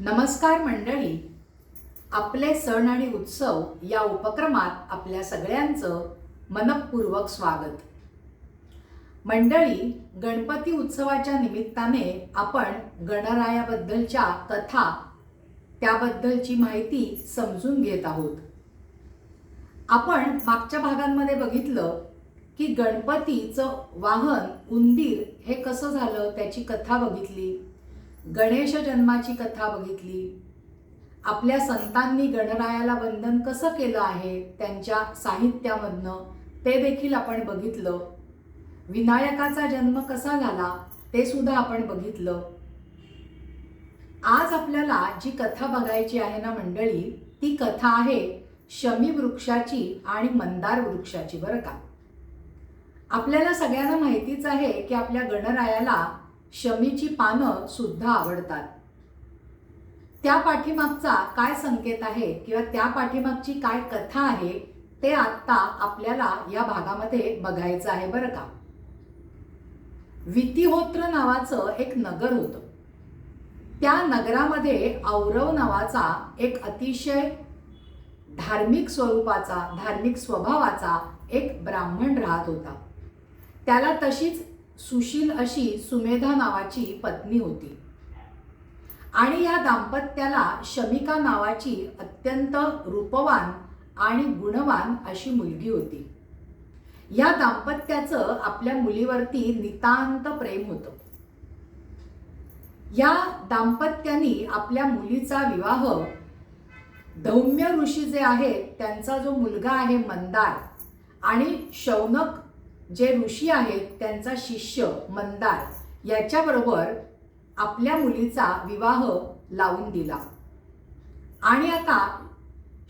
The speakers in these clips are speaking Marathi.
नमस्कार मंडळी. आपले सण आणि उत्सव या उपक्रमात आपल्या सगळ्यांचं मनपूर्वक स्वागत. मंडळी गणपती उत्सवाच्या निमित्ताने आपण गणरायाबद्दलच्या कथा त्याबद्दलची माहिती समजून घेत आहोत. आपण मागच्या भागांमध्ये बघितलं की गणपतीचं वाहन उंदीर हे कसं झालं त्याची कथा बघितली. गणेश जन्माची कथा बघितली. आपल्या संतांनी गणरायाला वंदन कसं केलं आहे त्यांच्या साहित्यामधनं ते देखील आपण बघितलं. विनायकाचा जन्म कसा झाला ते सुद्धा आपण बघितलं. आज आपल्याला जी कथा बघायची आहे ना मंडळी ती कथा आहे शमी वृक्षाची आणि मंदार वृक्षाची बरं का? आपल्याला सगळ्यांना माहितीच आहे की आपल्या गणरायाला शमीची पानं सुद्धा आवडतात. त्या पाठीमागचा काय संकेत आहे किंवा त्या पाठीमागची काय कथा आहे ते आत्ता आपल्याला या भागामध्ये बघायचं आहे बरं का? वितिहोत्र नावाचं एक नगर होतं. त्या नगरामध्ये औरव नावाचा एक अतिशय धार्मिक स्वरूपाचा धार्मिक स्वभावाचा एक ब्राह्मण राहत होता. त्याला तशीच सुशील अशी सुमेधा नावाची पत्नी होती. आणि या दाम्पत्याला शमिका नावाची अत्यंत रूपवान आणि गुणवान अशी मुलगी होती. या दाम्पत्याचं आपल्या मुलीवरती नितांत प्रेम होतं. या दाम्पत्यानी आपल्या मुलीचा विवाह धौम्य ऋषी जे आहेत त्यांचा जो मुलगा आहे मंदार आणि शौनक जे ऋषी आहेत त्यांचा शिष्य मंदार याच्याबरोबर आपल्या मुलीचा विवाह लावून दिला. आणि आता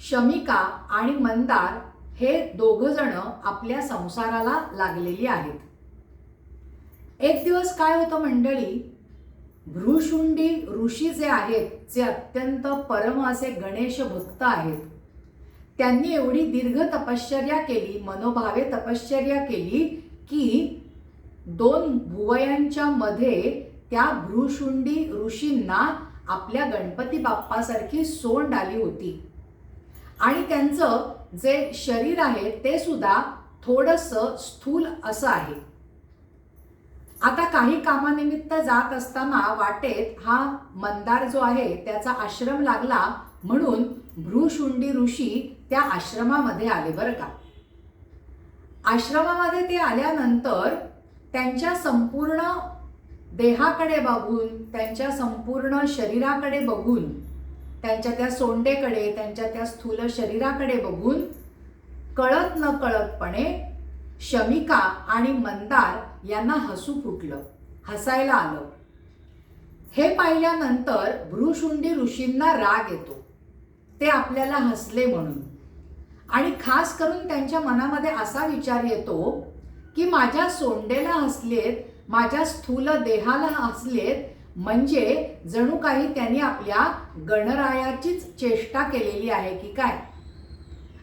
शमिका आणि मंदार हे दोघंजणं जण आपल्या संसाराला लागलेली आहेत. एक दिवस काय होतं मंडळी? भ्रूशुंडी ऋषी जे आहेत जे अत्यंत परम असे गणेश भक्त आहेत त्यांनी एवढी दीर्घ तपश्चर्या केली मनोभावे तपश्चर्या केली की दोन भुवयांच्या मध्ये त्या भ्रुशुंडी ऋषींना आपल्या गणपती बाप्पासारखी सोंड आली होती. आणि त्यांचं जे शरीर आहे ते सुद्धा थोडंसं स्थूल असं आहे. आता काही कामानिमित्त जात असताना वाटेत हा मंदार जो आहे त्याचा आश्रम लागला म्हणून भ्रूशुंडी ऋषी त्या आश्रमामध्ये आले बरं का. आश्रमामध्ये ते आल्यानंतर त्यांच्या संपूर्ण देहाकडे बघून त्यांच्या संपूर्ण शरीराकडे बघून त्यांच्या त्या सोंडेकडे त्यांच्या त्या स्थूल शरीराकडे बघून कळत न कळतपणे शमिका आणि मंदार यांना हसू फुटलं हसायला आलं. हे पाहिल्यानंतर भ्रुशुंडी ऋषींना राग येतो. ते आपल्याला हसले म्हणून. आणि खास करून त्यांच्या मनामध्ये असा विचार येतो की माझ्या सोंडेला हसलेत माझ्या स्थूल देहाला हसलेत म्हणजे जणू काही त्यांनी आपल्या गणरायाचीच चेष्टा केलेली आहे की काय?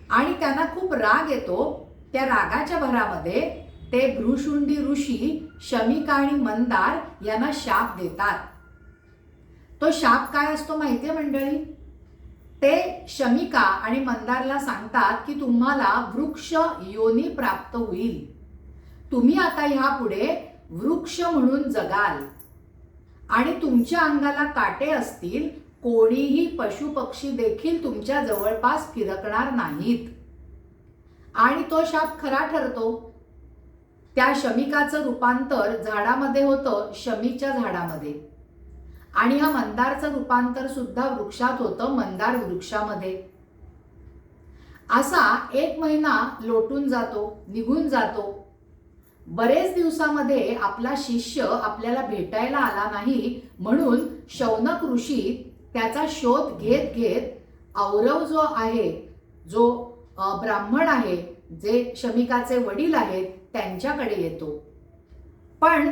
आणि त्यांना खूप राग येतो त्या रागाच्या भरामध्ये ते भ्रुशुंडी ऋषी शमिका आणि मंदार यांना शाप देतात. तो शाप काय असतो माहितीये मंडळी? ते शमिका आणि मंदारला सांगतात की तुम्हाला वृक्ष योनी प्राप्त होईल. तुम्ही आता ह्यापुढे वृक्ष म्हणून जगाल. आणि तुमच्या अंगाला काटे असतील कोणीही पशुपक्षी देखील तुमच्या जवळपास फिरकणार नाहीत. आणि तो शाप खरा ठरतो. त्या शमिकाचं रूपांतर झाडामध्ये होतं शमीच्या झाडामध्ये. आणि हा मंदारचं रूपांतर सुद्धा वृक्षात होतं मंदार वृक्षामध्ये. असा एक महिना लोटून जातो निघून जातो. बरेच दिवसामध्ये आपला शिष्य आपल्याला भेटायला आला नाही म्हणून शौनक ऋषी त्याचा शोध घेत घेत औरव जो आहे जो ब्राह्मण आहे जे शमिकाचे वडील आहेत त्यांच्याकडे येतो. पण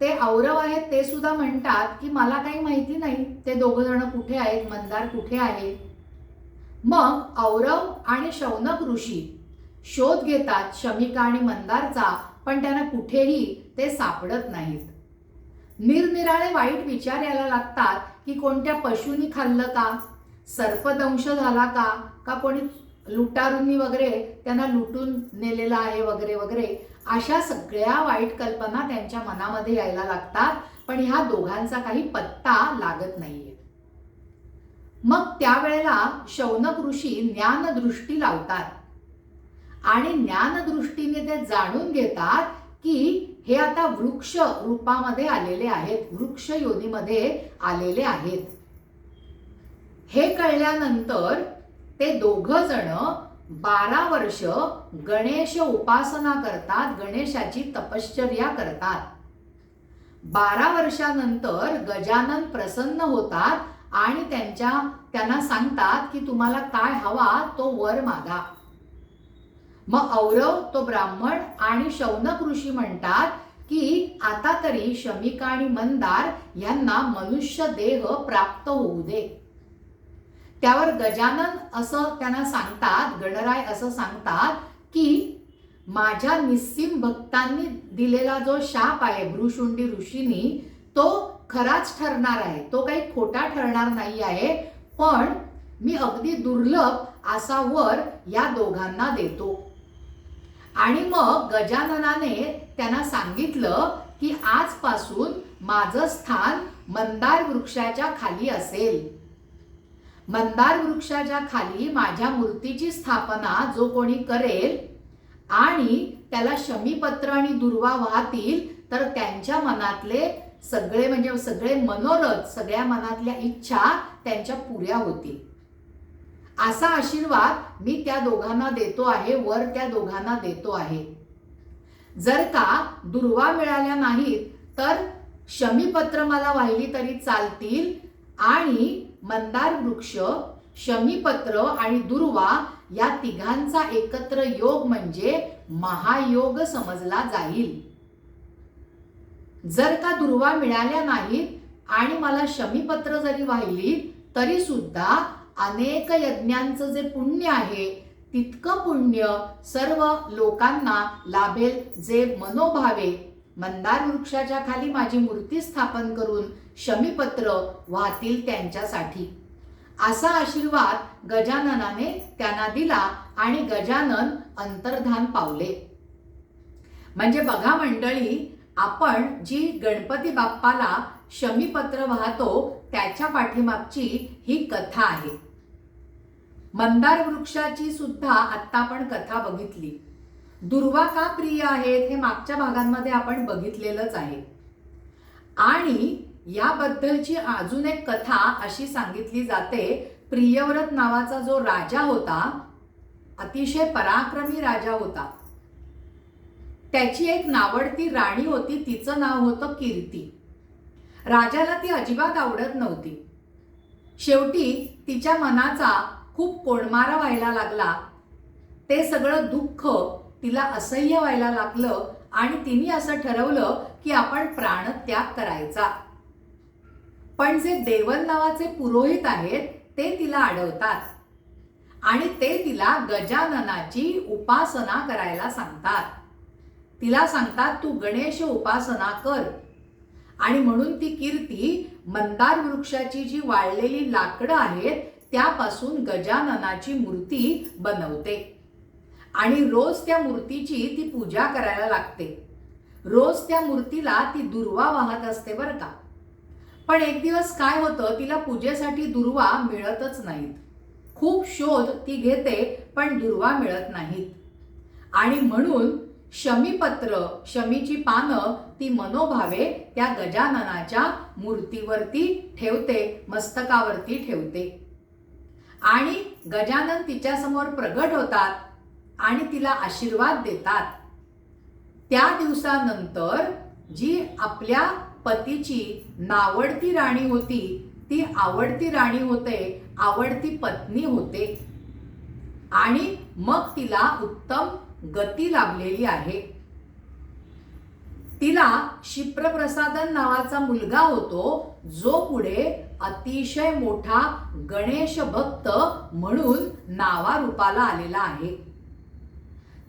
ते औरव आहेत ते सुद्धा म्हणतात की मला काही माहिती नाही ते दोघ जण कुठे आहेत मंदार कुठे आहे? मग औरव आणि शौनक ऋषी शोध घेतात शमिका आणि मंदारचा पण त्यांना कुठेही ते सापडत नाहीत. निरनिराळे वाईट विचार यायला लागतात की कोणत्या पशुनी खाल्लं का? सर्पदंश झाला का? का कोणी लुटारूंनी वगैरे त्यांना लुटून नेलेलं आहे वगैरे वगैरे अशा सगळ्या वाईट कल्पना त्यांच्या मनामध्ये यायला लागतात. पण ह्या दोघांचा काही पत्ता लागत नाहीये. मग त्यावेळेला शौनक ऋषी ज्ञानदृष्टी लावतात. आणि ज्ञानदृष्टीने ते जाणून घेतात की हे आता वृक्ष रूपामध्ये आलेले आहेत वृक्ष योनीमध्ये आलेले आहेत. हे कळल्यानंतर ते दोघ जण बारा वर्ष गणेश उपासना करतात गणेशाची तपश्चर्या करतात. बारा वर्षानंतर गजानन प्रसन्न होतात आणि त्यांच्या त्यांना सांगतात की तुम्हाला काय हवा तो वर मागा. मग औरव तो ब्राह्मण आणि शौनक ऋषी म्हणतात की आता तरी शमिका आणि मंदार यांना मनुष्य देह प्राप्त होऊ दे. त्यावर गजानन असं त्यांना सांगतात गणराय असं सांगतात की माझ्या निस्सीम भक्तांनी दिलेला जो शाप आहे भ्रुशुंडी ऋषींनी तो खराच ठरणार आहे. तो काही खोटा ठरणार नाही आहे. पण मी अगदी दुर्लभ असा वर या दोघांना देतो. आणि मग गजाननाने त्यांना सांगितलं की आजपासून माझं स्थान मंदार वृक्षाच्या खाली असेल. मंदार वृक्षाच्या खाली माझ्या मूर्तीची स्थापना जो कोणी करेल आणि त्याला शमीपत्र आणि दुर्वा वाहतील तर त्यांच्या मनातले सगळे म्हणजे सगळे मनोरथ सगळ्या मनातल्या इच्छा त्यांच्या पुऱ्या होतील. असा आशीर्वाद मी त्या दोघांना देतो आहे वर त्या दोघांना देतो आहे. जर का दुर्वा मिळाल्या नाहीत तर शमीपत्र मला वाहिली तरी चालतील आणि मंदार वृक्ष शमीपत्र आणि दुर्वा या तिघांचा एकत्र योग म्हणजे महायोग समजला जाईल. जर का दुर्वा मिळाल्या नाहीत आणि मला शमीपत्र जरी वाहिली तरी सुद्धा अनेक यज्ञांचं जे पुण्य आहे तितकं पुण्य सर्व लोकांना लाभेल जे मनोभावे मंदार वृक्षाच्या खाली माझी मूर्ती स्थापन करून शमीपत्र वाहतील त्यांच्यासाठी. असा आशीर्वाद गजाननाने त्यांना दिला आणि गजानन अंतर्धान पावले. म्हणजे बघा मंडळी आपण जी गणपती बाप्पाला शमीपत्र वाहतो त्याच्या पाठीमागची ही कथा आहे. मंदार वृक्षाची सुद्धा आत्ता आपण कथा बघितली. दुर्वा का प्रिय आहेत हे मागच्या भागांमध्ये आपण बघितलेलंच आहे. आणि याबद्दलची अजून एक कथा अशी सांगितली जाते. प्रियव्रत नावाचा जो राजा होता अतिशय पराक्रमी राजा होता. त्याची एक नावडती राणी होती तिचं नाव होतं कीर्ती. राजाला ती अजिबात आवडत नव्हती. शेवटी तिच्या मनाचा खूप कोणमारा व्हायला लागला. ते सगळं दुःख तिला असह्य व्हायला लागलं आणि तिने असं ठरवलं की आपण प्राणत्याग करायचा. पण जे देवन नावाचे पुरोहित आहेत ते तिला अडवतात. आणि ते तिला गजाननाची उपासना करायला सांगतात. तिला सांगतात तू गणेश उपासना कर. आणि म्हणून ती कीर्ती मंदार वृक्षाची जी वाळलेली लाकडं आहेत त्यापासून गजाननाची मूर्ती बनवते. आणि रोज त्या मूर्तीची ती पूजा करायला लागते. रोज त्या मूर्तीला ती दुर्वा वाहत असते बरं का. पण एक दिवस काय होतं तिला पूजेसाठी दुर्वा मिळतच नाहीत. खूप शोध ती घेते पण दुर्वा मिळत नाहीत. आणि म्हणून शमीपत्र शमीची पानं ती मनोभावे त्या गजाननाच्या मूर्तीवरती ठेवते मस्तकावरती ठेवते. आणि गजानन तिच्यासमोर प्रगट होतात आणि तिला आशीर्वाद देतात. त्या दिवसानंतर जी आपल्या पतीची नावडती राणी होती ती आवडती राणी होते आवडती पत्नी होते. आणि मग तिला उत्तम गती लाभलेली आहे. तिला शिप्रप्रसादन नावाचा मुलगा होतो जो पुढे अतिशय मोठा गणेश भक्त म्हणून नावारूपाला आलेला आहे.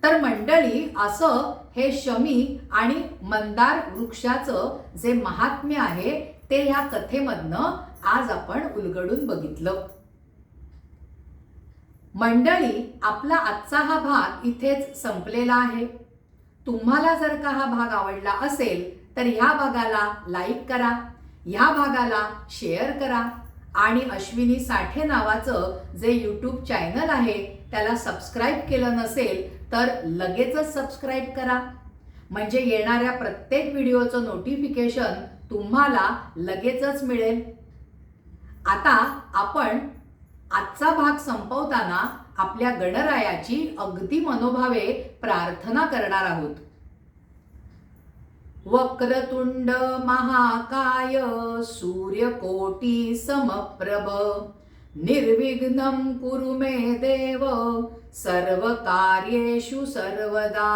तर मंडळी असं हे शमी आणि मंदार वृक्षाचं जे महात्म्य आहे ते ह्या कथेमधनं आज आपण उलगडून बघितलं. मंडळी आपला आजचा हा भाग इथेच संपलेला आहे. तुम्हाला जर का हा भाग आवडला असेल तर ह्या भागाला लाईक करा ह्या भागाला शेअर करा आणि अश्विनी साठे नावाचं जे यूट्यूब चॅनल आहे त्याला सबस्क्राईब केलं नसेल तर लगेचच सबस्क्राईब करा. म्हणजे येणाऱ्या प्रत्येक व्हिडिओचं नोटिफिकेशन तुम्हाला लगेचच मिळेल. आता आपण आजचा भाग संपवताना आपल्या गणरायाची अगदी मनोभावे प्रार्थना करणार आहोत. वक्रतुंड महाकाय सूर्यकोटी समप्रभ. निर्विघ्नम कुरु मे देव. सर्वकार्येषु सर्वदा